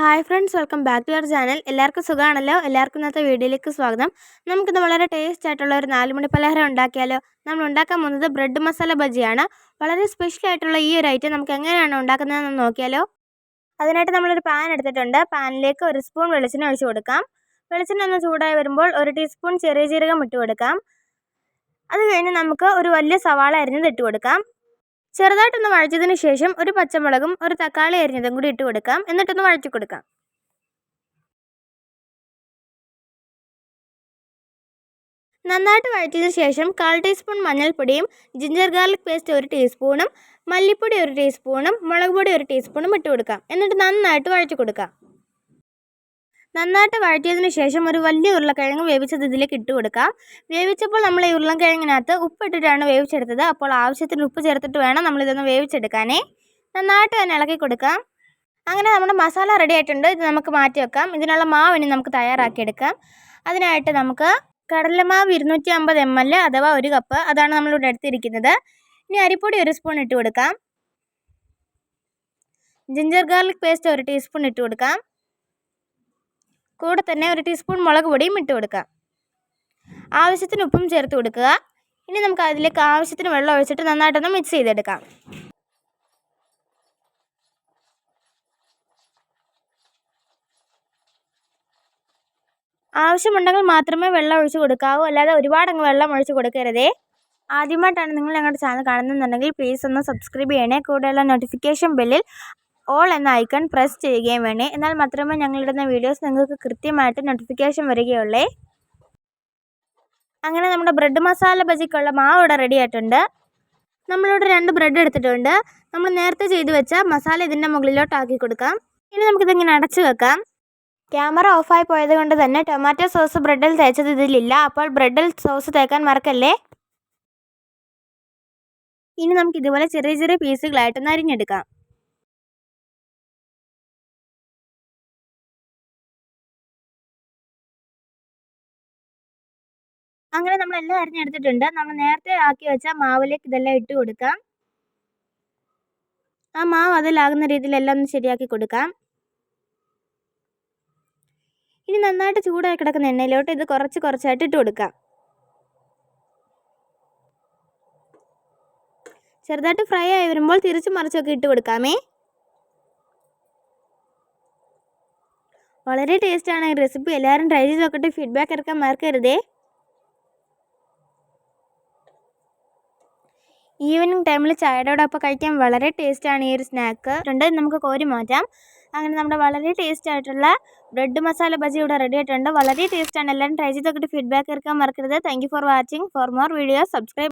Hi friends welcome back to our channel എല്ലാവർക്കും സുഖമാണല്ലോ എല്ലാവർക്കും ഇന്നത്തെ വീഡിയോയിലേക്ക് സ്വാഗതം. നമുക്കിന്ന് വളരെ ടേസ്റ്റ് ആയിട്ടുള്ള ഒരു നാലുമണി പലഹാരം ഉണ്ടാക്കിയാലോ? നമ്മൾ ഉണ്ടാക്കാൻ പോകുന്നത് ബ്രെഡ് മസാല ബജിയാണ് വളരെ സ്പെഷ്യൽ ആയിട്ടുള്ള ഈ ഒരു ഐറ്റം നമുക്ക് എങ്ങനെയാണ് ഉണ്ടാക്കുന്നതെന്ന് നോക്കിയാലോ? അതിനായിട്ട് നമ്മളൊരു പാൻ എടുത്തിട്ടുണ്ട്. പാനിലേക്ക് ഒരു സ്പൂൺ വെളിച്ചെണ്ണ ഒഴിച്ചു കൊടുക്കാം. വെളിച്ചെണ്ണ ഒന്ന് ചൂടായി വരുമ്പോൾ ഒരു ടീസ്പൂൺ ചെറിയ ജീരകം ഇട്ട് കൊടുക്കാം. അത് കഴിഞ്ഞ് നമുക്ക് ഒരു വലിയ സവാള അരിഞ്ഞത് ഇട്ട് കൊടുക്കാം. ചെറുതായിട്ടൊന്ന് വഴച്ചതിന് ശേഷം ഒരു പച്ചമുളകും ഒരു തക്കാളി അരിഞ്ഞതും കൂടി ഇട്ട് കൊടുക്കാം. എന്നിട്ടൊന്ന് വഴച്ചു കൊടുക്കാം. നന്നായിട്ട് വഴറ്റിയതിന് ശേഷം കാൽ ടീസ്പൂൺ മഞ്ഞൾപ്പൊടിയും ജിഞ്ചർ ഗാർലിക് പേസ്റ്റ് ഒരു ടീസ്പൂണും മല്ലിപ്പൊടി ഒരു ടീസ്പൂണും മുളക് പൊടി ഒരു ടീസ്പൂണും ഇട്ട് കൊടുക്കാം. എന്നിട്ട് നന്നായിട്ട് വഴച്ചു കൊടുക്കാം. നന്നായിട്ട് വഴറ്റിയതിന് ശേഷം ഒരു വലിയ ഉരുളക്കിഴങ്ങ് വേവിച്ചത് ഇതിലേക്ക് ഇട്ട് കൊടുക്കാം. വേവിച്ചപ്പോൾ നമ്മൾ ഈ ഉരുളക്കിഴങ്ങിനകത്ത് ഉപ്പിട്ടിട്ടാണ് വേവിച്ചെടുത്തത്. അപ്പോൾ ആവശ്യത്തിന് ഉപ്പ് ചേർത്തിട്ട് വേണം നമ്മളിതൊന്ന് വേവിച്ചെടുക്കാനേ. നന്നായിട്ട് തന്നെ ഇളക്കി കൊടുക്കാം. അങ്ങനെ നമ്മുടെ മസാല റെഡി ആയിട്ടുണ്ട്. ഇത് നമുക്ക് മാറ്റി വെക്കാം. ഇതിനുള്ള മാവ് ഇനി നമുക്ക് തയ്യാറാക്കിയെടുക്കാം. അതിനായിട്ട് നമുക്ക് കടലമാവ് ഇരുന്നൂറ്റി അമ്പത് എം എൽ അഥവാ ഒരു കപ്പ് അതാണ് നമ്മളിവിടെ എടുത്തിരിക്കുന്നത്. ഇനി അരിപ്പൊടി ഒരു സ്പൂൺ ഇട്ട് കൊടുക്കാം. ജിഞ്ചർ ഗാർലിക് പേസ്റ്റ് ഒരു ടീസ്പൂൺ ഇട്ട് കൊടുക്കാം. കൂടെ തന്നെ ഒരു ടീസ്പൂൺ മുളക് പൊടിയും ഇട്ട് കൊടുക്കുക. ആവശ്യത്തിന് ഉപ്പും ചേർത്ത് കൊടുക്കുക. ഇനി നമുക്ക് അതിലേക്ക് ആവശ്യത്തിന് വെള്ളം ഒഴിച്ചിട്ട് നന്നായിട്ടൊന്ന് മിക്സ് ചെയ്തെടുക്കാം. ആവശ്യമുണ്ടെങ്കിൽ മാത്രമേ വെള്ളം ഒഴിച്ച് കൊടുക്കാവൂ. അല്ലാതെ ഒരുപാട് ഒരുപാടങ്ങ് വെള്ളം ഒഴിച്ച് കൊടുക്കരുതേ. ആദ്യമായിട്ടാണ് നിങ്ങൾ ഞങ്ങളുടെ ചാനൽ കാണുന്നുണ്ടെങ്കിൽ പ്ലീസ് ഒന്ന് സബ്സ്ക്രൈബ് ചെയ്യണേ. കൂടെയുള്ള നോട്ടിഫിക്കേഷൻ ബെല്ലിൽ ഓൾ എന്ന ഐക്കൺ പ്രസ് ചെയ്യുകയും വേണേ. എന്നാൽ മാത്രമേ ഞങ്ങളിടുന്ന വീഡിയോസ് നിങ്ങൾക്ക് കൃത്യമായിട്ട് നോട്ടിഫിക്കേഷൻ വരികയുള്ളേ. അങ്ങനെ നമ്മുടെ ബ്രെഡ് മസാല ബജിക്കുള്ള മാവ് ഇവിടെ റെഡി ആയിട്ടുണ്ട്. നമ്മളിവിടെ രണ്ട് ബ്രെഡ് എടുത്തിട്ടുണ്ട്. നമ്മൾ നേരത്തെ ചെയ്ത് വെച്ച മസാല ഇതിന്റെ മുകളിലോട്ട് ആക്കി കൊടുക്കാം. ഇനി നമുക്കിതിങ്ങനെ അടച്ചു വെക്കാം? ക്യാമറ ഓഫായി പോയത് കൊണ്ട് തന്നെ ടൊമാറ്റോ സോസ് ബ്രെഡിൽ തേച്ചത് ഇതിലില്ല. അപ്പോൾ ബ്രെഡിൽ സോസ് തേക്കാൻ മറക്കല്ലേ? ഇനി നമുക്ക് ഇതുപോലെ ചെറിയ ചെറിയ പീസുകളായിട്ടൊന്ന് അരിഞ്ഞെടുക്കാം. അങ്ങനെ നമ്മൾ എല്ലാം അരിഞ്ഞെടുത്തിട്ടുണ്ട് നമ്മൾ നേരത്തെ ആക്കി വെച്ച മാവിലേക്ക് ഇതെല്ലാം ഇട്ട് കൊടുക്കാം. ആ മാവ് അതിലാകുന്ന രീതിയിൽ എല്ലാം ഒന്ന് ശരിയാക്കി കൊടുക്കാം. ഇനി നന്നായിട്ട് ചൂടായി കിടക്കുന്ന എണ്ണയിലോട്ട് ഇത് കുറച്ച് കുറച്ചായിട്ട് ഇട്ട് കൊടുക്കാം. ചെറുതായിട്ട് ഫ്രൈ ആയി വരുമ്പോൾ തിരിച്ചു മറിച്ചൊക്കെ ഇട്ട് കൊടുക്കാമേ. വളരെ ടേസ്റ്റാണ് ഈ റെസിപ്പി. എല്ലാവരും ട്രൈ ചെയ്ത് നോക്കിയിട്ട് ഫീഡ്ബാക്ക് ഇറക്കാൻ മറക്കരുതേ. ഈവനിങ് ടൈമിൽ ചായയോടൊപ്പം കഴിക്കാൻ വളരെ ടേസ്റ്റാണ് ഈ ഒരു സ്നാക്ക്. ഉണ്ട് നമുക്ക് കോരി മാറ്റാം. അങ്ങനെ നമ്മുടെ വളരെ ടേസ്റ്റ് ആയിട്ടുള്ള ബ്രെഡ് മസാല ബജി ഇവിടെ റെഡി ആയിട്ടുണ്ട്. വളരെ ടേസ്റ്റാണ്. എല്ലാവരും ട്രൈ ചെയ്ത് നോക്കിയിട്ട് ഫീഡ്ബാക്ക് ഇറക്കാൻ മറക്കരുത്. Thank for watching for more video subscribe